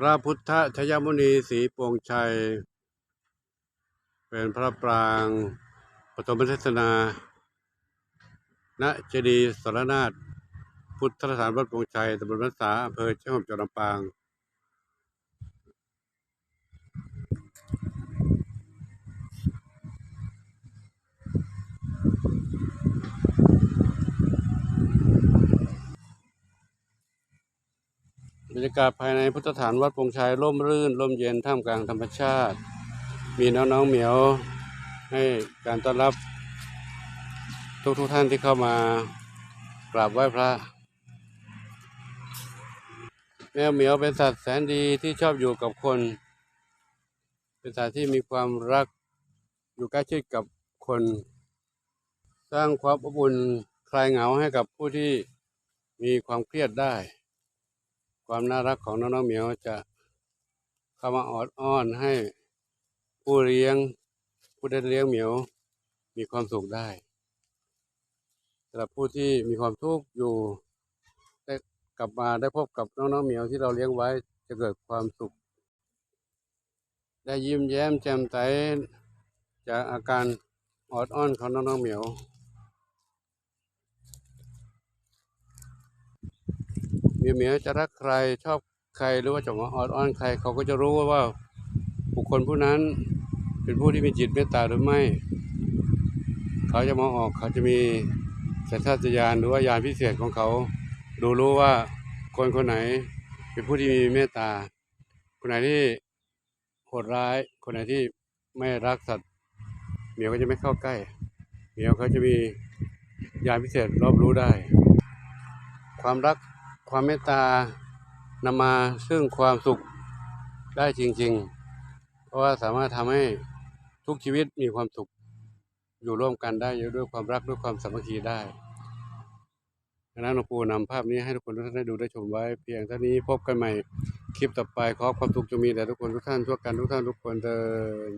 พระพุทธชยมุนีศรีปวงชัย เป็นพระปรางปฐมเทศนา ณเจดีสรนาถพุทธสถานวัดปวงชัยตำบลรัษาอำเภอเชียงหอมจังหวัดลำปาง รรยากาศภายในพุทธสถานวัดปงชัยร่มรื่นร่มเย็นท่ามกลางธรรมชาติ มีน้องๆเหมียวให้การต้อนรับ ทุกทุกท่านที่เข้ามากราบไหว้พระ แมวเหมียวเป็นสัตว์แสนดีที่ชอบอยู่กับคน เป็นสัตว์ที่มีความรักอยู่ใกล้ชิดกับคน สร้างความอบอุ่นคลายเหงาให้กับผู้ที่มีความเครียดได้ ความน่ารักของน้องๆเหมียวจะเข้ามาออดอ้อนให้ผู้เลี้ยง ผู้ได้เลี้ยงเหมียวมีความสุขได้สำหรับผู้ที่มีความทุกข์อยู่ได้กลับมาได้พบกับน้องๆเหมียวที่เราเลี้ยงไว้จะเกิดความสุข ได้ยิ้มแย้มแจ่มใสจากอาการออดอ้อนของน้องๆเหมียว เห มียเมียจะรักใครชอบใครหรือว่าจะมาออดอ้อนใคร เขาก็จะรู้ว่าบุคคลผู้นั้นเป็นผู้ที่มีจิตเมตตาหรือไม่ เขาจะมองออกเขาจะมีสัญชาตญาณหรือว่าญาณพิเศษของเขา ดูรู้ว่าคนคนไหนเป็นผู้ที่มีเมตตา คนไหนที่โหดร้าย คนไหนที่ไม่รักสัตว์เหมียวก็จะไม่เข้าใกล้เหมียวเขาจะมีญาณพิเศษรอบรู้ได้ ความรัก ความเมตตานำมาซึ่งความสุขได้จริง ๆ เพราะว่าสามารถทำให้ทุกชีวิตมีความสุขอยู่ร่วมกันได้ด้วยความรักด้วยความสามัคคีได้ดังนั้นหลวงปู่นำภาพนี้ให้ทุกคนทุกท่านได้ดูได้ชมไว้ เพียงเท่านี้พบกันใหม่คลิปต่อไปขอความสุขจงมีแด่ทุกคนทุกท่านทั่วกันทุกท่านทุกคนเดิน